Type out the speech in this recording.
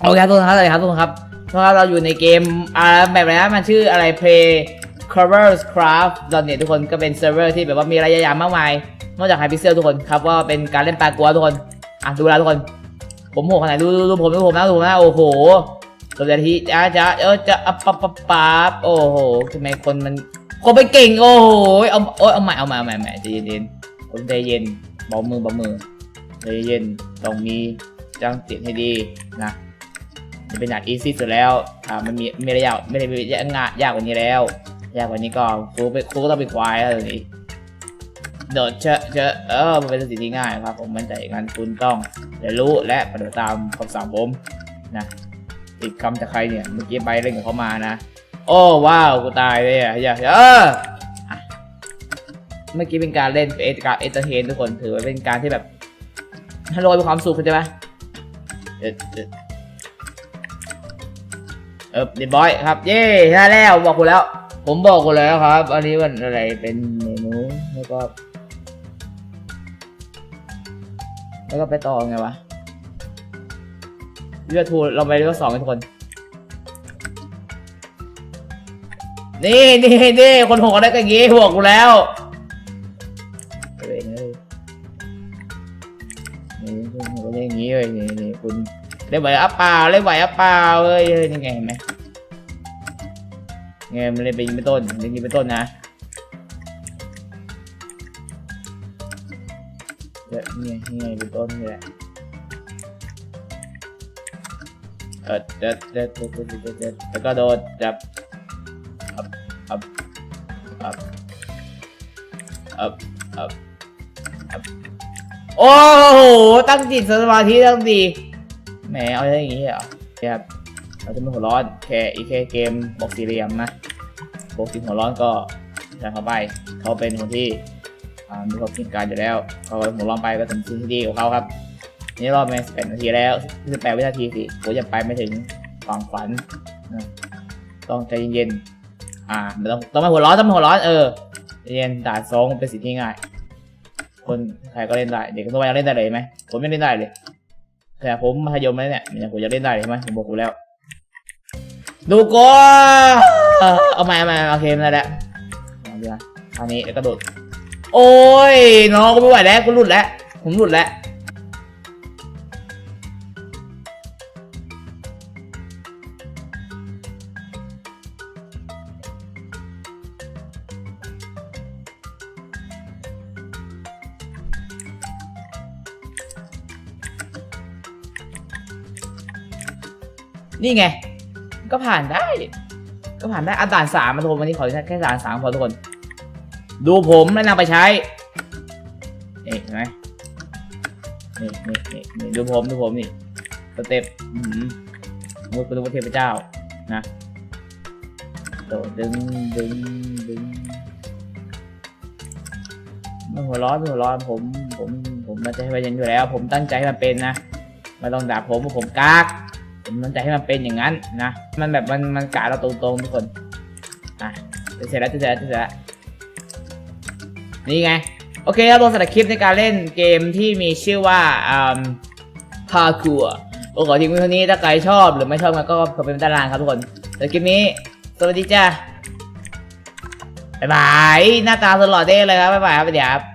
โอเคครับทุกคนครับสวัสดีครับทุกคนครับทุกคนครับเราอยู่ในเกมอ่าแบบอะไรนะมันชื่ออะไร play covers craft net ทุกคนก็เป็นเซิร์ฟเวอร์ที่แบบว่ามีระยะยามากมายนอกจากไฮพิเซลทุกคนครับว่าเป็นการเล่นปลากัวทุกคนอะดูแล้วทุกคน ผมโหขนาดไหนดูดูดูผมดูผมนะดูผมนะโอ้โหตัวเดียทีจ้าจ้าเออจะอับปับปับปับโอ้โหทำไมคนมันคนไปเก่งโอ้โหเอาโอ้ยเอาใหม่เอาใหม่เอาใหม่เอาใหม่ใจเย็นๆคนใจเย็นเบามือเบามือใจเย็นต้องมีจังติดให้ดีนะ เป็นด่านอีซี่สุดแล้ว อ่า มันมีไม่ได้ยากไม่ได้มียากงายากกว่านี้แล้ว ยากกว่านี้ก็ครูไปครูก็ต้องไปควายอะไรนี้โดดเชอะเชอะเออ มันเป็นสิ่งที่ง่ายครับ ผมมั่นใจอย่างนั้นคุณต้องเรียนรู้และปฏิบัติตามคำสั่งผมนะติดคำจากใครเนี่ย เมื่อกี้ไปเล่นกับเขามานะ โอ้ว้าวกูตายเลยอะอย่าเออเมื่อกี้เป็นการเล่นเอการเอนเตอร์เทนทุกคนถือว่าเป็นการที่แบบให้โรยมีความสุขเข้าใจไหม เออเออเออเรียบอยครับ เย้ได้แล้วบอกคุณแล้ว ผมบอกคุณแล้วครับ อันนี้มันอะไรเป็นเมนูแล้วก็ แล้วก็ไปต่อไงวะเลือดทูเราไปเลือดสองกันทุกคน นี่นี่นี่คนหัวได้กันอย่างงี้บอกกูแล้วเอ้ยนี่นี่คุณหัวได้อย่างงี้เลยนี่นี่คุณ เล่นไหวอัปเปล่าเล่นไหวอัปเปล่าเอ้ยยนี่ไงเห็นไหมไงมันเล่นไปยิงเป็นต้นเล่นยิงเป็นต้นนะเดี๋ยวนี่ไงไงเป็นต้นนี่แหละเออเด็ดเด็ดเด็ดเด็ดเด็ดเด็ดแล้วก็โดดจับอับอับอับอับอับอับโอ้โหตั้งจิตสมาธิตั้งดี แหมเอาได้ย่างงี้เหรอครับเราจะไม่หัวร้อนแค่อีแค่เกมบอกสี่เหลี่ยมนะปกติหัวร้อนก็ใส่เข้าไปเขาเป็นคนที่มีความคิดการอยู่แล้วเขาหัวร้อนไปก็ถึงสิ่ที่ดีของเขาครับนี่รอบไปสิบแปดนาทีแล้วสิบแปดวินาทีสิผมยังไปไม่ถึงฝั่งฝันนะต้องใจเย็นๆอ่าไม่ต้องต้องไม่หัวร้อนต้องไม่หัวร้อนเออเย็นด่านสองเป็นสิ่งที่ง่าย คนใครก็เล่นได้ เด็กก็ต้องไปเล่นได้เลยไหมผมไม่เล่นได้เลย แต่ผมมัธยมแล้วเนี่ยเนี่ยผมจะเล่นได้ใช่ไหมผมบอกกูแล้ว ดูก็เออเอาใหม่เอาใหม่โอเคไม่ได้แล้วเอาดีละอันนี้กระโดด โอ้ยน้องกูไม่ไหวแล้วกูหลุดแล้ว ผมหลุดแล้ว นี่ไง ก็ผ่านได้ ก็ผ่านได้อันด่านสามมาทุกคนวันนี้ขอแค่ด่านสามพอทุกคน ดูผมแล้วนำไปใช้นี่เห็นไหมนี่นี่นี่นี่ดูผมดูผมนี่สเต็ปอืมมือเป็นตัวเทพเจ้านะโดดดึงดึงดึงไม่หัวร้อนไม่หัวร้อนผมผมผมมันจะให้ไปยันอยู่แล้ว ผมตั้งใจมันเป็นนะไม่ต้องด่าผมว่าผมกาก มตั้งใจให้มันเป็นอย่างนั้นนะ มันแบบมันมันกะเราตรงๆทุกคน อะเสร็จแล้วเสร็จแล้วเสร็จแล้ว นี่ไง โอเคครับลงสำหรับคลิปในการเล่นเกมที่มีชื่อว่าอืมพาคัวโอ้ขอทิ้งไว้เท่านี้ถ้าใครชอบหรือไม่ชอบก็คอมเมนต์ด้านล่างครับทุกคนสำหรับคลิปนี้ สวัสดีจ้าบ๊ายบาย หน้าตาสลอดเด้เลยครับบ๊ายบายครับเดี๋ยว